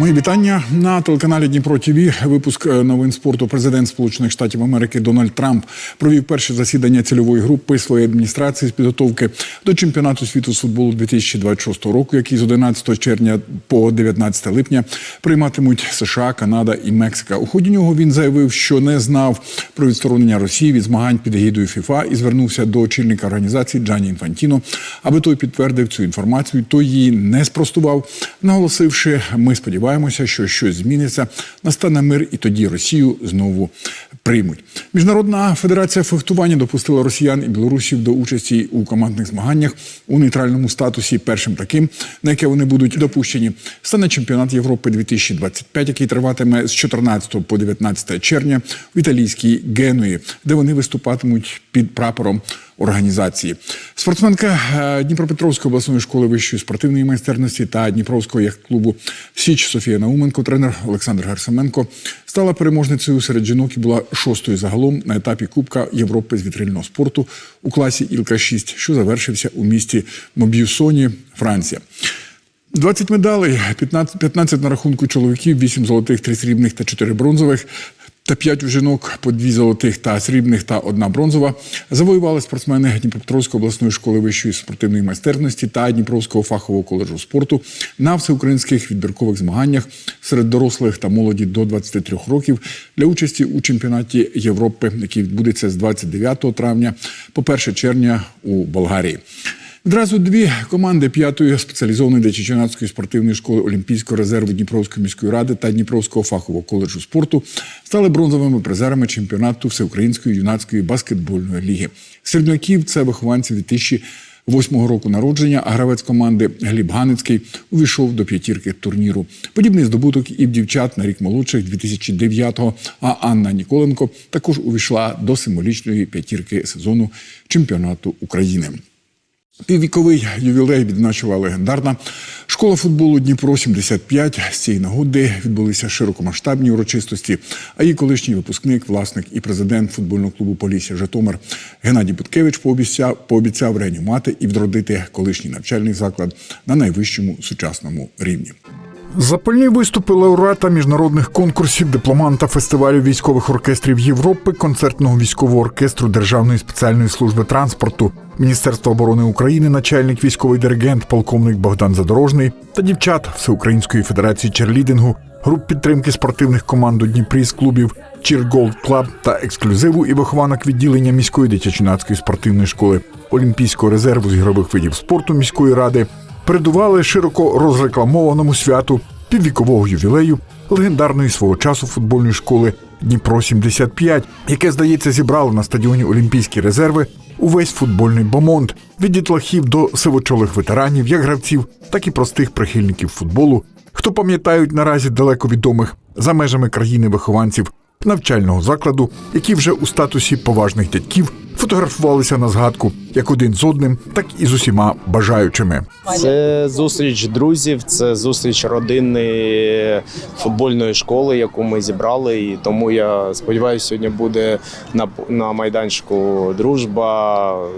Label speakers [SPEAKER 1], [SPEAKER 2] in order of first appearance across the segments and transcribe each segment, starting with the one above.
[SPEAKER 1] Мої вітання на телеканалі Дніпро ТВ. Випуск е, новин спорту. Президент Сполучених Штатів Америки Дональд Трамп провів перше засідання цільової групи своєї адміністрації з підготовки до чемпіонату світу з футболу 2026 року, який з 11 червня по 19 липня прийматимуть США, Канада і Мексика. У ході нього він заявив, що не знав про відсторонення Росії від змагань під егідою ФІФА і звернувся до очільника організації Джані Інфантіно, аби той підтвердив цю інформацію. Той її не спростував, наголосивши, ми сподіваємося, що щось зміниться, настане мир, і тоді Росію знову приймуть. Міжнародна федерація фехтування допустила росіян і білорусів до участі у командних змаганнях у нейтральному статусі. Першим таким, на яке вони будуть допущені, стане чемпіонат Європи 2025, який триватиме з 14 по 19 червня в італійській Генуї, де вони виступатимуть під прапором організації. Спортсменка е, Дніпропетровської обласної школи вищої спортивної майстерності та Дніпровського яхт-клубу Січ Софія Науменко, тренер Олександр Герсеменко, стала переможницею серед жінок і була шостою загалом на етапі Кубка Європи з вітрильного спорту у класі Ілка-6, що завершився у місті Моб'юсоні, Франція. 20 медалей, 15, 15 на рахунку чоловіків, 8 золотих, 3 срібних та 4 бронзових. Та 5 у жінок по 2 золотих та срібних та одна бронзова завоювали спортсмени Дніпропетровської обласної школи вищої спортивної майстерності та Дніпровського фахового коледжу спорту на всеукраїнських відбіркових змаганнях серед дорослих та молоді до 23 років для участі у чемпіонаті Європи, який відбудеться з 29 травня по 1 червня у Болгарії. Відразу дві команди п'ятої спеціалізованої для спортивної школи Олімпійського резерву Дніпровської міської ради та Дніпровського фахового коледжу спорту стали бронзовими призерами чемпіонату Всеукраїнської юнацької баскетбольної ліги. Середняків це вихованці 2008 року народження, а гравець команди Гліб Ганицький увійшов до п'ятірки турніру. Подібний здобуток і в дівчат на рік молодших 2009-го, а Анна Ніколенко також увійшла до символічної п'ятірки сезону чемпіонату України. Піввіковий ювілей відзначила легендарна школа футболу Дніпро 75 З цієї нагоди відбулися широкомасштабні урочистості. А її колишній випускник, власник і президент футбольного клубу Полісся Житомир Геннадій Буткевич пообіцяв, пообіцяв реанімати і відродити колишній навчальний заклад на найвищому сучасному рівні. Запальні виступи лауреата міжнародних конкурсів, дипломанта фестивалю військових оркестрів Європи, концертного військового оркестру Державної спеціальної служби транспорту, Міністерства оборони України, начальник військовий диригент, полковник Богдан Задорожний та дівчат Всеукраїнської федерації черлідингу, груп підтримки спортивних команд у Дніпрі з клубів Gold Club та ексклюзиву і вихованок відділення міської дитячо-юнацької спортивної школи. Олімпійського резерву з ігрових видів спорту міської ради передували широко розрекламованому святу піввікового ювілею легендарної свого часу футбольної школи Дніпро 75 яке, здається, зібрало на стадіоні Олімпійські резерви увесь футбольний бомонд від дітлахів до сивочолих ветеранів, як гравців, так і простих прихильників футболу, хто пам'ятають наразі далеко відомих за межами країни вихованців навчального закладу, які вже у статусі поважних дядьків фотографувалися на згадку як один з одним, так і з усіма бажаючими.
[SPEAKER 2] Це зустріч друзів, це зустріч родини футбольної школи, яку ми зібрали. І тому я сподіваюся, сьогодні буде на, на майданчику дружба,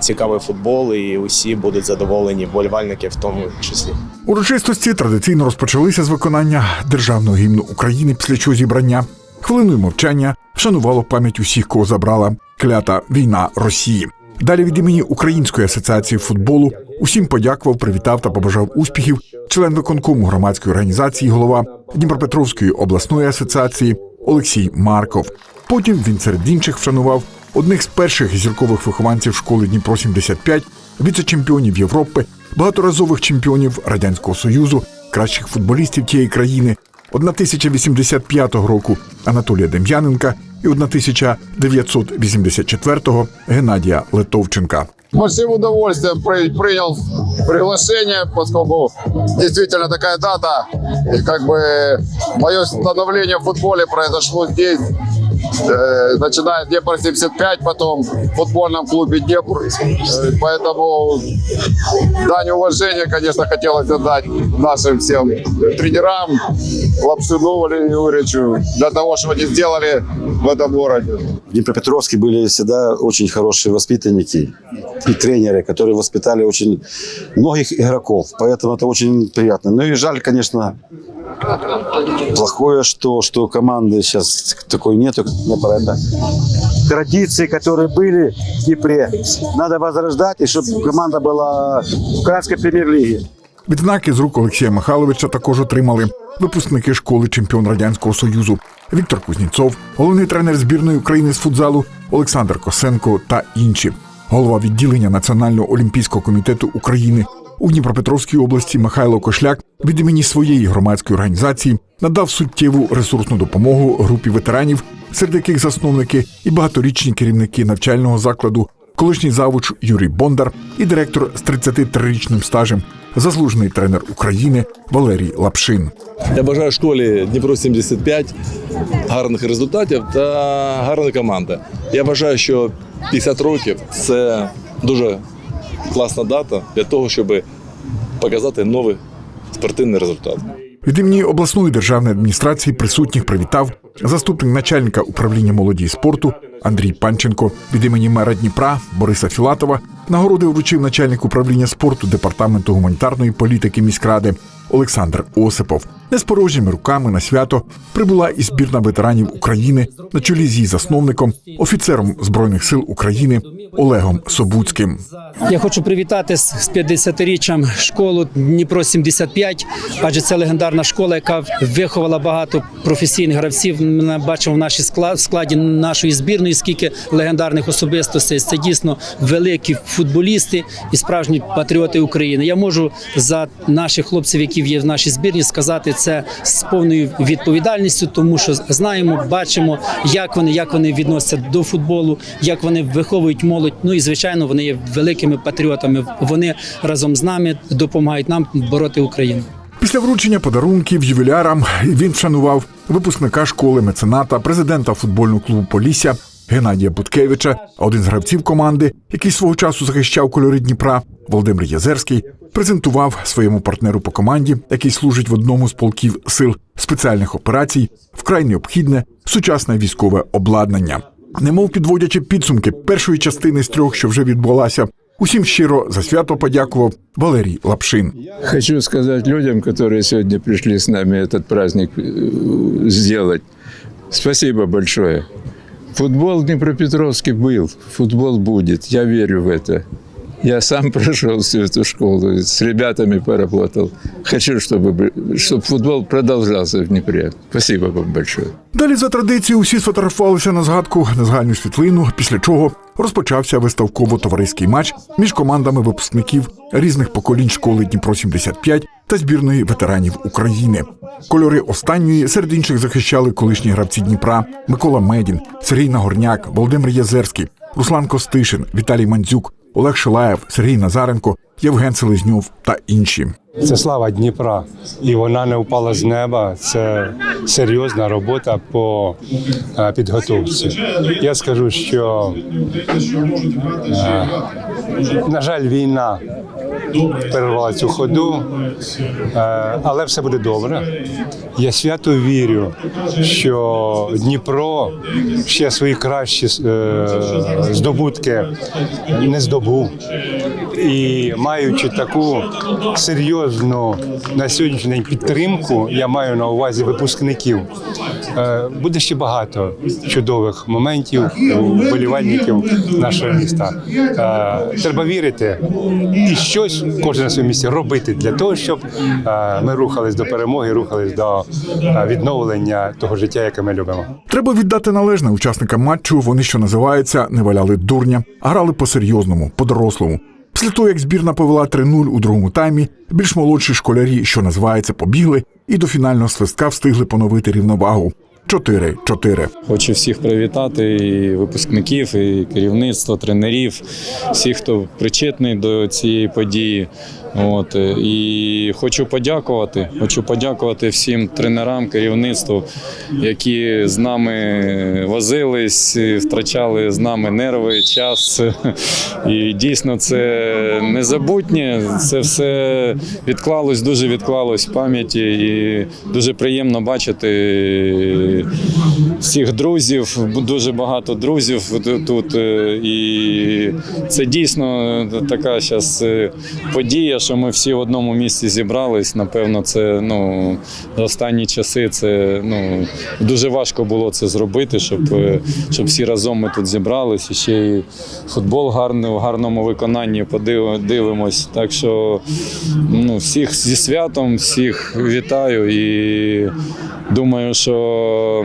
[SPEAKER 2] цікавий футбол, і усі будуть задоволені, вболівальники в тому числі.
[SPEAKER 1] Урочистості традиційно розпочалися з виконання державного гімну України, після чого зібрання хвилиною мовчання вшанувало пам'ять усіх, кого забрала клята війна Росії. Далі від імені Української асоціації футболу усім подякував, привітав та побажав успіхів член виконкому громадської організації, голова Дніпропетровської обласної асоціації Олексій Марков. Потім він серед інших вшанував одних з перших зіркових вихованців школи Дніпро 75 віце-чемпіонів Європи, багаторазових чемпіонів Радянського Союзу, кращих футболістів тієї країни, 1085 року Анатолія Дем'яненка і 1984-го Геннадія Литовченка.
[SPEAKER 3] Большим удовольствием при- принял приглашение, поскольку действительно такая дата. И как бы мое становление в футболе произошло здесь, э, начиная Днепр 75, потом в футбольном клубе Днепр. Э, Поэтому дань уважения, конечно, хотелось отдать нашим всем тренерам, Лапшину Валерию Юрьевичу, для того, что они сделали в этом городе.
[SPEAKER 4] В Днепропетровске были всегда очень хорошие воспитанники и тренеры, которые воспитали очень многих игроков. Поэтому это очень приятно. Ну и жаль, конечно, Плохое, что, что команды сейчас такой нету, как мне пора Традиции, которые были в Днепре, надо возрождать, и чтобы команда была в Украинской премьер-лиге.
[SPEAKER 1] Відзнаки з рук Олексія Михайловича також отримали випускники школи чемпіон Радянського Союзу Віктор Кузніцов, головний тренер збірної України з футзалу Олександр Косенко та інші. Голова відділення Національного олімпійського комітету України у Дніпропетровській області Михайло Кошляк від імені своєї громадської організації надав суттєву ресурсну допомогу групі ветеранів, серед яких засновники і багаторічні керівники навчального закладу колишній завуч Юрій Бондар і директор з 33-річним стажем, заслужений тренер України Валерій Лапшин.
[SPEAKER 5] Я бажаю школі Дніпро 75 гарних результатів та гарної команди. Я вважаю, що 50 років це дуже класна дата для того, щоб показати новий спортивний результат.
[SPEAKER 1] Від імені обласної державної адміністрації присутніх привітав заступник начальника управління молоді і спорту Андрій Панченко. Від імені мера Дніпра Бориса Філатова нагороди вручив начальник управління спорту департаменту гуманітарної політики міськради Олександр Осипов. Не з порожніми руками на свято прибула і збірна ветеранів України на чолі з її засновником, офіцером збройних сил України Олегом Собуцьким.
[SPEAKER 6] Я хочу привітати з з 50-річчям школу Дніпро 75, адже це легендарна школа, яка виховала багато професійних гравців. Ми бачимо в нашій скла- складі нашої збірної, скільки легендарних особистостей. Це дійсно великі футболісти і справжні патріоти України. Я можу за наших хлопців, які є в нашій збірні, сказати це з повною відповідальністю, тому що знаємо, бачимо, як вони, як вони відносяться до футболу, як вони виховують молодь. Ну і звичайно, вони є великими патріотами. Вони разом з нами допомагають нам бороти Україну.
[SPEAKER 1] Після вручення подарунків ювілярам він вшанував випускника школи мецената, президента футбольного клубу Полісся Геннадія Буткевича, а один з гравців команди, який свого часу захищав кольори Дніпра, Володимир Язерський, презентував своєму партнеру по команді, який служить в одному з полків сил спеціальних операцій, вкрай необхідне сучасне військове обладнання. Немов підводячи підсумки першої частини з трьох, що вже відбулася, усім щиро за свято подякував Валерій Лапшин.
[SPEAKER 7] Хочу сказать людям, которые сегодня пришли с нами этот праздник э, сделать, спасибо большое. Футбол Днепропетровский был, футбол будет, я верю в это. Я сам прошел всю эту школу, с ребятами поработал. Хочу, чтобы, чтобы футбол продолжался в Днепре. Спасибо вам большое.
[SPEAKER 1] Далі за традицією усі сфотографувалися на згадку на загальну світлину, після чого розпочався виставково-товариський матч між командами випускників різних поколінь школи Дніпро 75 та збірної ветеранів України. Кольори останньої серед інших захищали колишні гравці Дніпра Микола Медін, Сергій Нагорняк, Володимир Язерський, Руслан Костишин, Віталій Мандзюк, Олег Шилаєв, Сергій Назаренко, Євген Селезньов та інші.
[SPEAKER 8] Це слава Дніпра, і вона не впала з неба. Це серйозна робота по е, підготовці. Я скажу, що е, на жаль, війна перервала цю ходу, е, але все буде добре. Я свято вірю, що Дніпро ще свої кращі здобутки не здобув. І маючи таку серйозну на сьогоднішній день підтримку, я маю на увазі випускників. е, Буде ще багато чудових моментів вболівальників нашого міста. Е, Треба вірити і щось кожен на своєму місці робити для того, щоб е, ми рухались до перемоги, рухались до відновлення того життя, яке ми любимо.
[SPEAKER 1] Треба віддати належне учасникам матчу. Вони, що називається, не валяли дурня, а грали по-серйозному, по-дорослому. Після того, як збірна повела 3-0 у другому таймі, більш молодші школярі, що називається, побігли, і до фінального свистка встигли поновити рівновагу. 4-4.
[SPEAKER 9] Хочу всіх привітати, і випускників, і керівництво, тренерів, всіх, хто причетний до цієї події. От е, і хочу подякувати. Хочу подякувати всім тренерам, керівництву, які з нами возились, втрачали з нами нерви, час. І дійсно це незабутнє. Це все відклалось, дуже відклалось в пам'яті, і дуже приємно бачити всіх друзів, дуже багато друзів тут. е, І це дійсно така зараз подія, що ми всі в одному місці зібрались. Напевно, це ну, за останні часи це ну, дуже важко було це зробити, щоб, е, щоб всі разом ми тут зібрались. І ще й футбол гарний, в гарному виконанні подив- дивимось. Так що ну, всіх зі святом, всіх вітаю і думаю, що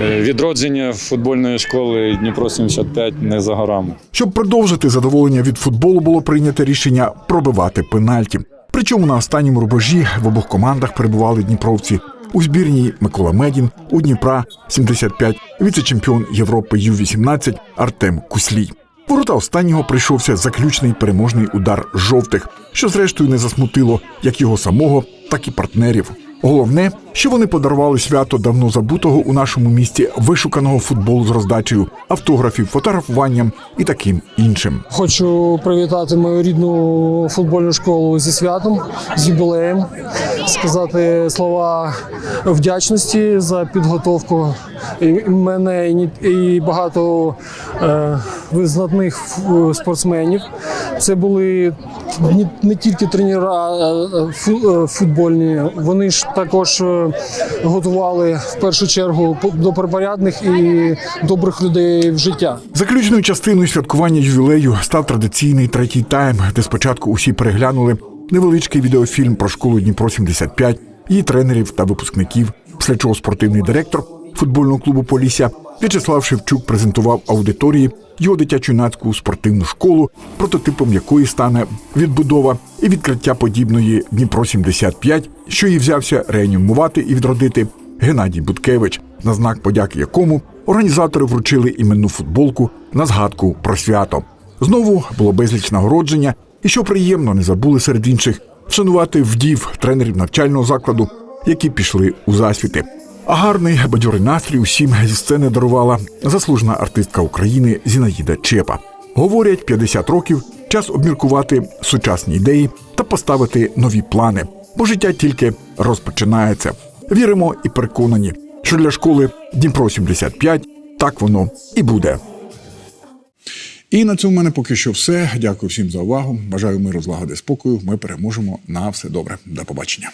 [SPEAKER 9] е, відродження футбольної школи Дніпро 75 не за горами.
[SPEAKER 1] Щоб продовжити задоволення від футболу, було прийнято рішення пробивати пенальті. Причому на останньому рубежі в обох командах перебували дніпровці. У збірній Микола Медін, у Дніпра 75, віце-чемпіон Європи Ю-18 Артем Куслій. Ворота останнього прийшовся заключний переможний удар жовтих, що зрештою не засмутило як його самого, так і партнерів. Головне, що вони подарували свято давно забутого у нашому місті вишуканого футболу з роздачею, автографів, фотографуванням і таким іншим.
[SPEAKER 10] Хочу привітати мою рідну футбольну школу зі святом, з юбілеєм, сказати слова вдячності за підготовку мене і багато е, визнатних спортсменів. Це були не, тільки тренера е, футбольні, вони ж також е, готували в першу чергу до порядних і добрих людей в життя.
[SPEAKER 1] Заключною частиною святкування ювілею став традиційний третій тайм, де спочатку усі переглянули невеличкий відеофільм про школу Дніпро 75 її тренерів та випускників. Після чого спортивний директор футбольного клубу Полісся В'ячеслав Шевчук презентував аудиторії його дитячо-юнацьку спортивну школу, прототипом якої стане відбудова і відкриття подібної Дніпро 75 що її взявся реанімувати і відродити Геннадій Буткевич, на знак подяки якому організатори вручили іменну футболку на згадку про свято. Знову було безліч нагородження, і що приємно, не забули серед інших вшанувати вдів тренерів навчального закладу, які пішли у засвіти. Гарний бадьорий настрій усім зі сцени дарувала заслужена артистка України Зінаїда Чепа. Говорять, 50 років час обміркувати сучасні ідеї та поставити нові плани, бо життя тільки розпочинається. Віримо і переконані, що для школи Дніпро 75 так воно і буде. І на цьому в мене поки що все. Дякую всім за увагу. Бажаю миру, злагоди, спокою. Ми переможемо на все добре. До побачення.